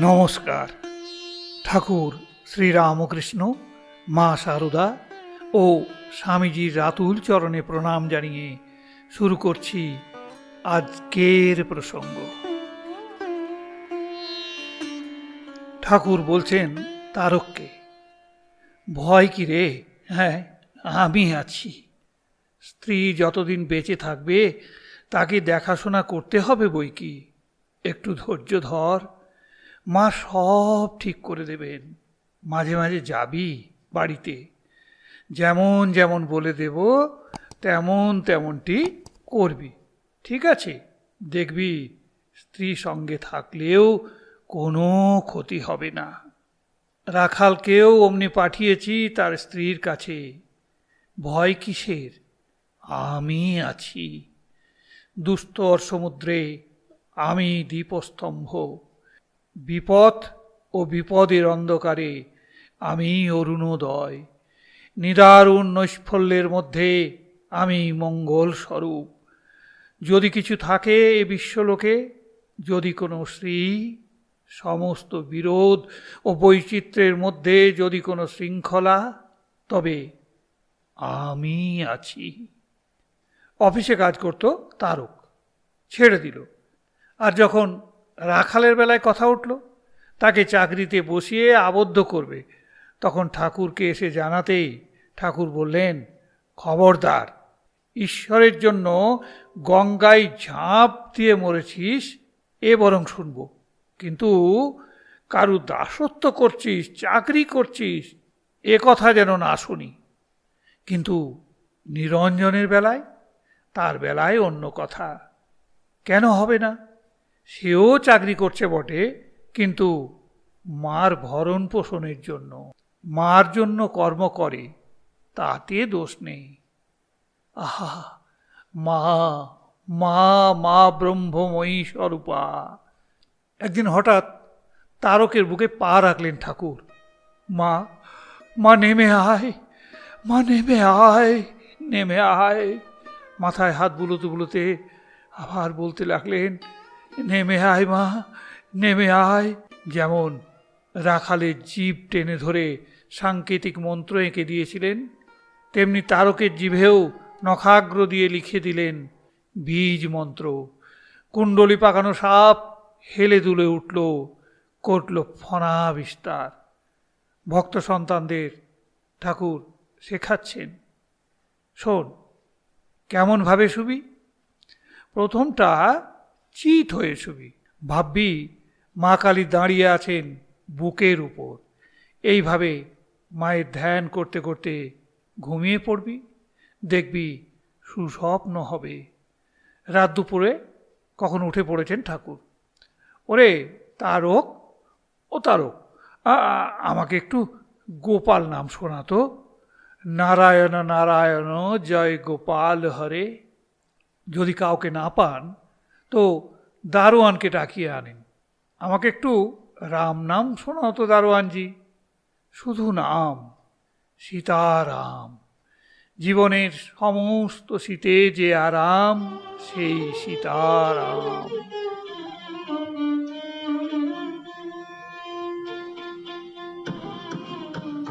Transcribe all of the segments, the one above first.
নমস্কার। ঠাকুর শ্রীরামকৃষ্ণ, মা শারদা ও স্বামীজির রাতুল চরণে প্রণাম জানিয়ে শুরু করছি আজকের প্রসঙ্গ। ঠাকুর বলছেন, তারককে, ভয় কি রে? হ্যাঁ আমি আছি। স্ত্রী যতদিন বেঁচে থাকবে, তাকে দেখাশোনা করতে হবে বই কি? একটু ধৈর্য ধর। মা সব ঠিক করে দেবেন। মাঝে মাঝে যাবি বাড়িতে। যেমন যেমন বলে দেব, তেমন তেমনটি করবি। ঠিক আছে? দেখবি স্ত্রী সঙ্গে থাকলেও কোনো ক্ষতি হবে না। রাখালকেও অমনি পাঠিয়েছি তার স্ত্রীর কাছে। ভয় কিসের? আমি আছি। দুস্তর সমুদ্রে আমি দীপস্তম্ভ বিপদ ও বিপদের অন্ধকারে আমি অরুণোদয়। নিদারুণ নৈষ্ফল্যের মধ্যে আমি মঙ্গল স্বরূপ যদি কিছু থাকে এ বিশ্বলোকে, যদি কোনো শ্রী সমস্ত বিরোধ ও বৈচিত্র্যের মধ্যে যদি কোনো শৃঙ্খলা, তবে আমি আছি। অফিসে কাজ করত তারক। ছেড়ে দিল। আর যখন রাখালের বেলায় কথা উঠল। তাকে চাকরিতে বসিয়ে আবদ্ধ করবে। তখন ঠাকুরকে এসে জানাতেই ঠাকুর বললেন, খবরদার, ঈশ্বরের জন্য গঙ্গায় ঝাঁপ দিয়ে মরেছিস, এ বরং শুনব। কিন্তু কারু দাসত্ব করছিস, চাকরি করছিস, এ কথা যেন না শুনি। কিন্তু নিরঞ্জনের বেলায়, তার বেলায় অন্য কথা। কেন হবে না? সেও চাকরি করছে বটে, কিন্তু মার ভরণ পোষণের জন্য, মার জন্য কর্ম করে, তাতে দোষ নেই। আহা, মা মা মা ব্রহ্মময়ী স্বরূপা। একদিন হঠাৎ তারকের বুকে পা রাখলেন ঠাকুর। মা মা নেমে আয়, মা নেমে আয় নেমে আয়। মাথায় হাত বুলোতে বুলোতে আবার বলতে লাগলেন নেমে আয় মা, নেমে আয়। যেমন রাখালের জীব টেনে ধরে সাংকেতিক মন্ত্র এঁকে দিয়েছিলেন, তেমনি তারকের জিভেও নখাগ্র দিয়ে লিখে দিলেন বীজ মন্ত্র। কুণ্ডলি পাকানো সাপ হেলে দুলে উঠল, করল ফনা বিস্তার। ভক্ত সন্তানদের ঠাকুর শেখাচ্ছেন। শোন, কেমনভাবে শুবি? প্রথমটা চিত হয়ে শুবি ভাববি, মা কালী দাঁড়িয়ে আছেন বুকের উপর। এইভাবে মায়ের ধ্যান করতে করতে ঘুমিয়ে পড়বি। দেখবি সুস্বপ্ন হবে। রাত দুপুরে কখন উঠে পড়েছেন ঠাকুর? ওরে, তারক, ও তারক আমাকে একটু গোপাল নাম শোনাতো নারায়ণ নারায়ণ, জয় গোপাল হরে। যদি কাউকে না পান তো দারোয়ানকে ডাকিয়ে আনেন। আমাকে একটু রাম নাম শোনাও তো দারোয়ানজি। শুধু নাম, সীতারাম। জীবনের সমস্ত শীতে যে আরাম, সেই সীতারাম।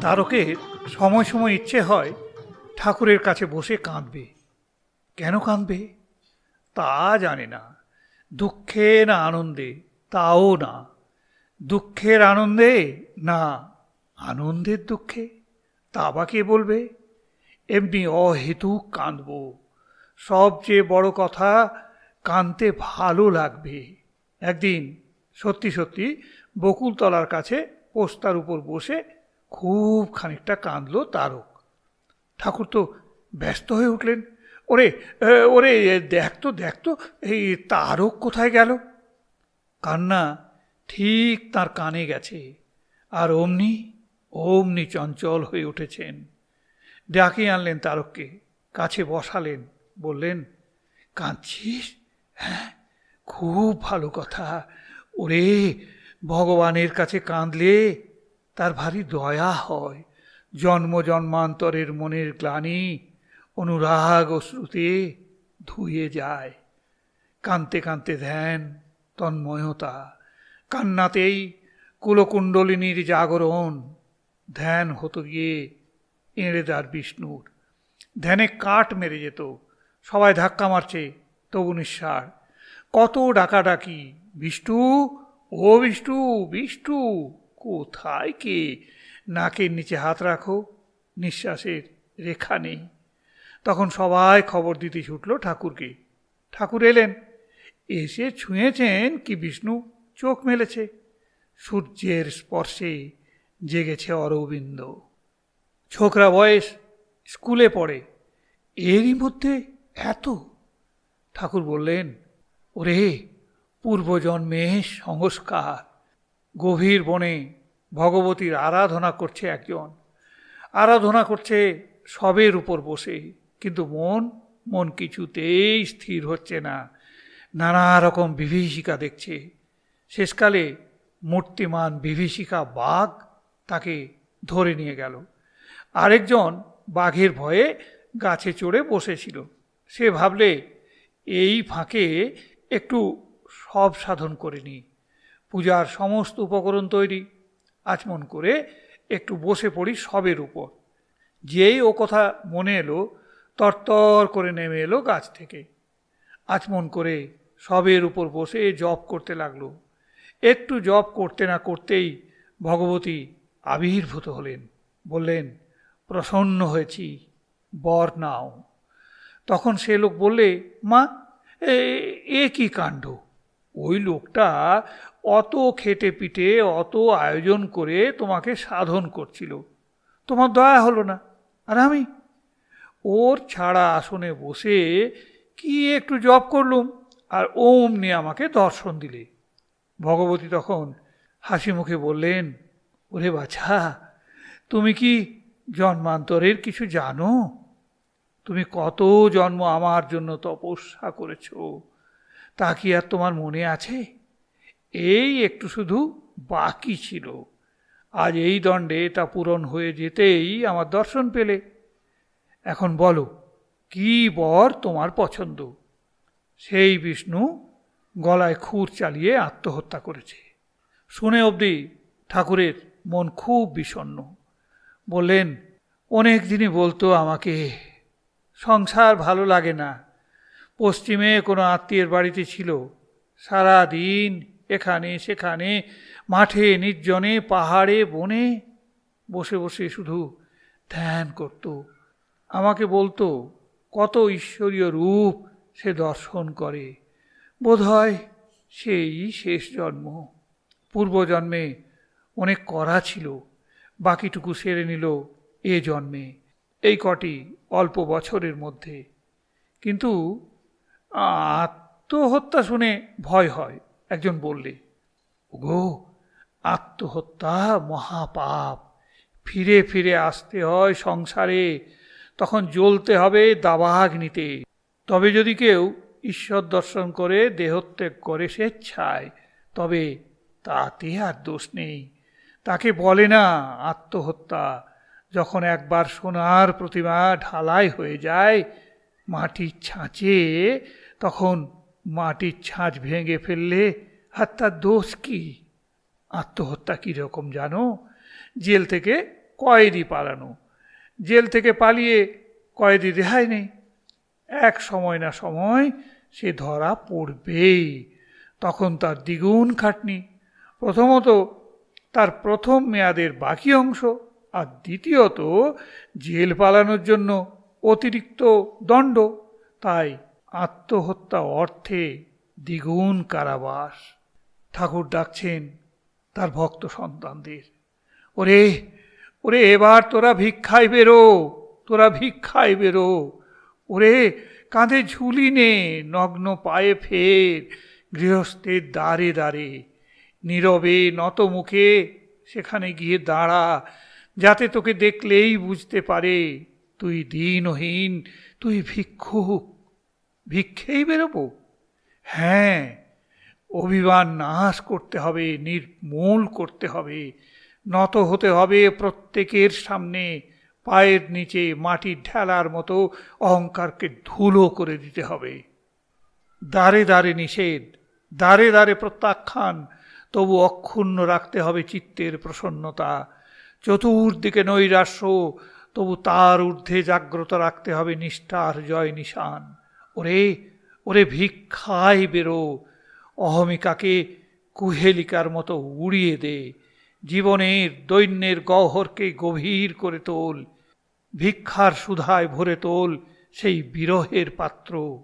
তারকের সময় সময় ইচ্ছে হয় ঠাকুরের কাছে বসে কাঁদবে। কেন কাঁদবে? তা জানে না। দুঃখে না আনন্দে তাও না। দুঃখের আনন্দে না, আনন্দের দুঃখে, তা বা কে বলবে? এমনি অহেতুক কাঁদব। সবচেয়ে বড় কথা, কাঁদতে ভালো লাগবে। একদিন সত্যি সত্যি বকুলতলার কাছে পোস্তার উপর বসে খুব খানিকটা কাঁদল তারক। ঠাকুর তো ব্যস্ত হয়ে উঠলেন। ওরে ওরে দেখতো দেখতো এই তারক কোথায় গেল? কান্না ঠিক তার কানে গেছে, আর অমনি অমনি চঞ্চল হয়ে উঠেছেন। ডাকে আনলেন তারককে, কাছে বসালেন, বললেন, কাঁদছিস? হ্যাঁ খুব ভালো কথা। ওরে, ভগবানের কাছে কাঁদলে তার ভারী দয়া হয়। জন্ম জন্মান্তরের মনের গ্লানি অনুরাগ ও শ্রুতে ধুয়ে যায়। কানতে কানতে ধ্যান, তন্ময়তা, কান্নাতেই কুলকুণ্ডলিনীর জাগরণ। ধ্যান হতো গিয়ে এঁড়েদার বিষ্ণুর। ধ্যানে কাঠ মেরে যেত, সবাই ধাক্কা মারছে, তবু নিঃসার। কত ডাকাডাকি, বিষ্টু, ও বিষ্টু বিষ্টু, কোথায় কে? নাকের নিচে হাত রাখো, নিঃশ্বাসের রেখা নেই। তখন সবাই খবর দিতে ছুটল ঠাকুরকে। ঠাকুর এলেন। এসে ছুঁয়েছেন কি বিষ্ণু, চোখ মেলেছে। সূর্যের স্পর্শে জেগেছে অরবিন্দ। ছোকরা বয়স স্কুলে পড়ে। এরই মধ্যে এত। ঠাকুর বললেন, ওরে, পূর্বজন্মে সংস্কার। গভীর বনে ভগবতীর আরাধনা করছে একজন। আরাধনা করছে সবের উপর বসে। কিন্তু মন মন কিছুতেই স্থির হচ্ছে না। নানা রকম বিভীষিকা দেখছে। শেষকালে মূর্তিমান বিভীষিকা বাঘ তাকে ধরে নিয়ে গেল। আরেকজন বাঘের ভয়ে গাছে চড়ে বসেছিল। সে ভাবলে, এই ফাঁকে একটু সব সাধন করে নি পূজার সমস্ত উপকরণ তৈরি। আচমন করে একটু বসে পড়ি সবের উপর। যেই ও কথা মনে এলো তরতর করে নেমে এলো গাছ থেকে। আচমন করে সবের উপর বসে জপ করতে লাগল। একটু জপ করতে না করতেই ভগবতী আবির্ভূত হলেন। বললেন, প্রসন্ন হয়েছি, বর নাও। তখন সে লোক বললে, মা, এ- কি কাণ্ড? ওই লোকটা অত খেটে পিটে অত আয়োজন করে তোমাকে সাধন করছিল। তোমার দয়া হলো না। আর আমি ওর ছাড়া আসনে বসে কি একটু জপ করলুম, আর ওম নিয়ে আমাকে দর্শন দিলে। ভগবতী তখন হাসি মুখে বললেন, ওরে বাছা, তুমি কি জন্মান্তরের কিছু জানো? তুমি কত জন্ম আমার জন্য তপস্যা করেছ, তা কি আর তোমার মনে আছে? এই একটু শুধু বাকি ছিল। আজ এই দণ্ডে তা পূরণ হয়ে যেতেই আমার দর্শন পেলে। এখন বলো, কি বর তোমার পছন্দ? সেই বিষ্ণু গলায় খুর চালিয়ে আত্মহত্যা করেছে। শুনে অবধি ঠাকুরের মন খুব বিষণ্ণ। বললেন, অনেক দিনই বলতো আমাকে, সংসার ভালো লাগে না। পশ্চিমে কোনো আত্মীয়ের বাড়িতে ছিল। সারা দিন এখানে সেখানে, মাঠে নির্জনে, পাহাড়ে, বনে বসে বসে শুধু ধ্যান করত। আমাকে বলতো, কত ঈশ্বরীয় রূপ সে দর্শন করে। বোধহয় সেই শেষ জন্ম। পূর্বজন্মে অনেক করা ছিল, বাকিটুকু সেরে নিল এ জন্মে। এই কটি অল্প বছরের মধ্যে। কিন্তু আত্মহত্যা শুনে ভয় হয়, একজন বললে। গো আত্মহত্যা মহাপাপ। ফিরে ফিরে আসতে হয় সংসারে তখন জ্বলতে হবে দাবাগ্নিতে তবে যদি কেউ ঈশ্বর দর্শন করে, দেহত্যাগ করে স্বেচ্ছায়, তবে তাতে আর দোষ নেই। তাকে বলে না, আত্মহত্যা। যখন একবার সোনার প্রতিমা ঢালাই হয়ে যায় মাটির ছাঁচে, তখন মাটির ছাঁচ ভেঙে ফেললে আর তার দোষ কি? আত্মহত্যা কীরকম জানো? জেল থেকে কয়েদি পালানো। জেল থেকে পালিয়ে কয়েদি রেহাই নেই। এক সময় না সময় সে ধরা পড়বেই। তখন তার দ্বিগুণ খাটনি। প্রথমত তার প্রথম মেয়াদের বাকি অংশ আর দ্বিতীয়ত জেল পালানোর জন্য অতিরিক্ত দণ্ড। তাই আত্মহত্যা অর্থে দ্বিগুণ কারাবাস। ঠাকুর ডাকছেন তার ভক্ত সন্তানদের। ওরে ওরে এবার তোরা ভিক্ষায় বেরো, তোরা ভিক্ষায় বেরো। ওরে কাঁধে ঝুলি নে, নগ্ন পায়ে ফের, গৃহস্থের দ্বারে দ্বারে। নীরবে নত মুখে সেখানে গিয়ে দাঁড়া, যাতে তোকে দেখলেই বুঝতে পারে। তুই দিনহীন, তুই ভিক্ষুক, ভিক্ষেই বেরোবো? হ্যাঁ অভিমান নাশ করতে হবে, নির্মূল করতে হবে। নত হতে হবে প্রত্যেকের সামনে, পায়ের নিচে মাটির ঢেলার মতো অহংকারকে ধুলো করে দিতে হবে। দাঁড়ে দাঁড়ে নিষেধ দাঁড়ে দাঁড়ে প্রত্যাখ্যান, তবু অক্ষুণ্ণ রাখতে হবে চিত্তের প্রসন্নতা। চতুর্দিকে নৈরাশ্য, তবু তার ঊর্ধ্বে জাগ্রত রাখতে হবে নিষ্ঠার জয় নিশান। ওরে ওরে ভিক্ষায় বেরো, অহমিকাকে কুহেলিকার মতো উড়িয়ে দে। জীবনের দৈন্যের গহ্বরকে গভীর করে তোল, ভিক্ষার সুধায় ভরে তোল সেই বিরহের পাত্র।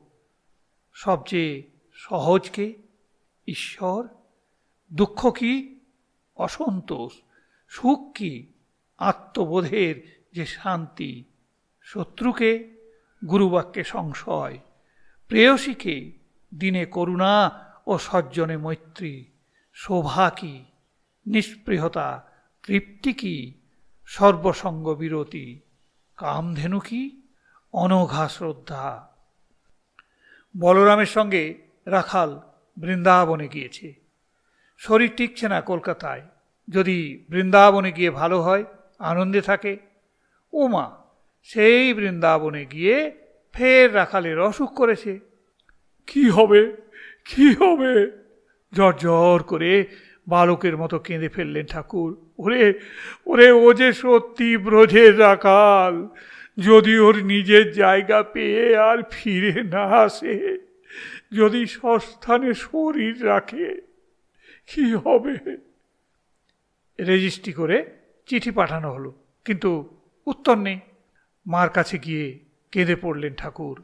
সবচেয়ে সহজকে ঈশ্বর? দুঃখ কি? অসন্তোষ। সুখ কি? আত্মবোধের যে শান্তি। শত্রুকে গুরুবাক্যে সংশয়। প্রেয়সীকে দিনে করুণা ও সজ্জনে মৈত্রী। শোভা কি? নিষ্পৃহতা, তৃপ্তি কি? সর্বসঙ্গ বিরতি। কামধেনু কি? অনঘা শ্রদ্ধা। বলরামের সঙ্গে রাখাল বৃন্দাবনে গিয়েছে। শরীর টিকছে না কলকাতায়। যদি বৃন্দাবনে গিয়ে ভালো হয়, আনন্দে থাকে। ওমা সেই বৃন্দাবনে গিয়ে ফের রাখালের অসুখ করেছে। কি হবে? কি হবে? জ্বর করে বালকের মতো কেঁদে ফেললেন ঠাকুর। ওরে ওরে, ও যে সত্যি ব্রজের রাখাল যদি ওর নিজের জায়গা পেয়ে আর ফিরে না আসে, যদি সস্থানে শরীর রাখে, কি হবে? রেজিস্ট্রি করে চিঠি পাঠানো হলো, কিন্তু উত্তর নেই। মার কাছে গিয়ে কেঁদে পড়লেন ঠাকুর।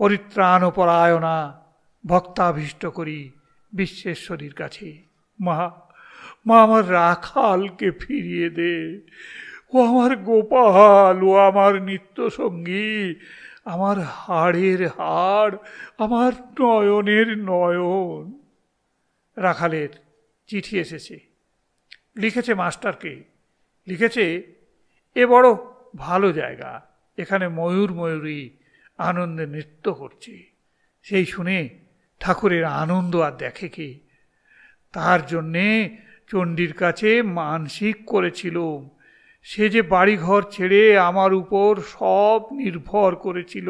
পরিত্রাণ পরায়ণা ভক্তাভীষ্ট করি বিশ্বেশ্বরীর কাছে। মা মা আমার রাখালকে ফিরিয়ে দে। ও আমার গোপাল, ও আমার নিত্য সঙ্গী আমার হাড়ের হাড়, আমার নয়নের নয়ন। রাখালের চিঠি এসেছে। লিখেছে মাস্টারকে। লিখেছে, এ বড় ভালো জায়গা। এখানে ময়ূর ময়ূরী আনন্দে নৃত্য করছে। সেই শুনে ঠাকুরের আনন্দ আর দেখে কে? তার জন্যে চণ্ডীর কাছে মানসিক করেছিল। সে যে বাড়িঘর ছেড়ে আমার উপর সব নির্ভর করেছিল,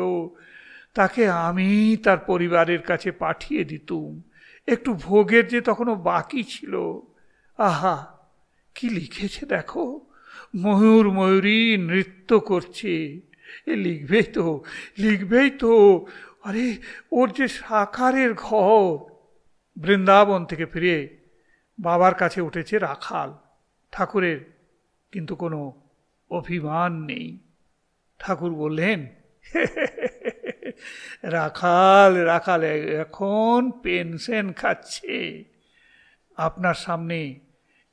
তাকে আমি তার পরিবারের কাছে পাঠিয়ে দিতুম। একটু ভোগের যে তখনও বাকি ছিল। আহা, কি লিখেছে দেখো? ময়ূর ময়ূরী নৃত্য করছে। এ লিখবেই তো লিখবেই তো। আরে, ওর যে সাকারের ঘর বৃন্দাবন থেকে ফিরে বাবার কাছে উঠেছে রাখাল। ঠাকুরের কিন্তু কোনো অভিমান নেই। ঠাকুর বললেন, রাখাল রাখাল, এখন পেনশন খাচ্ছে। আপনার সামনে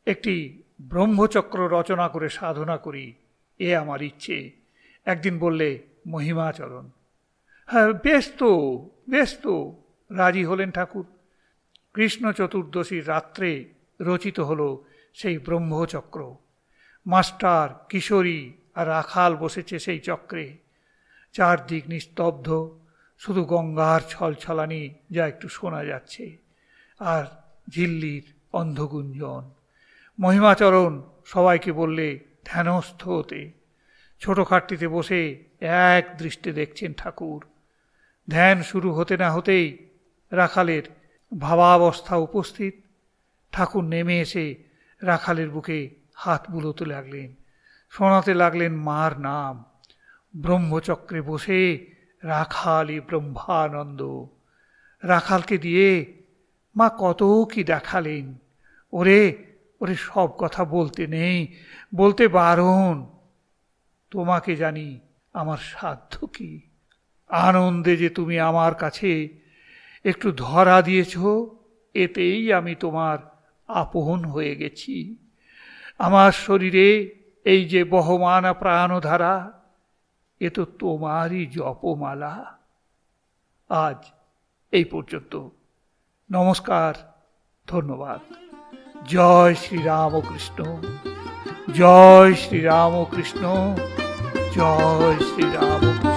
একটি ব্রহ্মচক্র রচনা করে সাধনা করি, এ আমার ইচ্ছে। একদিন বললে, মহিমাচরণ। হ্যাঁ বেশ তো বেশ তো রাজি হলেন ঠাকুর। কৃষ্ণ চতুর্দশীর রাত্রে রচিত হলো সেই ব্রহ্মচক্র। মাস্টার কিশোরী আর রাখাল বসেছে সেই চক্রে। চারদিক নিস্তব্ধ, শুধু গঙ্গার ছলছলানি যা একটু শোনা যাচ্ছে, আর ঝিল্লির অন্ধগুঞ্জন। মহিমাচরণ সবাইকে বললে ধ্যানস্থ হতে। ছোট খাটটিতে বসে এক দৃষ্টে দেখছেন ঠাকুর। ধ্যান শুরু হতে না হতেই রাখালের ভাবাবস্থা উপস্থিত। ঠাকুর নেমে এসে রাখালের বুকে হাত বুলোতে লাগলেন শোনাতে লাগলেন মার নাম। ব্রহ্মচক্রে বসে রাখালি ব্রহ্মানন্দ। রাখালকে দিয়ে, মা, কত কি দেখালেন? ওরে ওরে সব কথা বলতে নেই, বলতে বারণ। তোমাকে জানি আমার সাধ্য কি। আনন্দে যে তুমি আমার কাছে একটু ধরা দিয়েছ, এতেই আমি তোমার আপন হয়ে গেছি। আমার শরীরে এই যে বহমানা প্রাণধারা, এ তো তোমারই জপমালা। আজ এই পর্যন্ত। নমস্কার, ধন্যবাদ। জয় শ্রীরামকৃষ্ণ জয় শ্রীরামকৃষ্ণ জয় শ্রীরামকৃষ্ণ।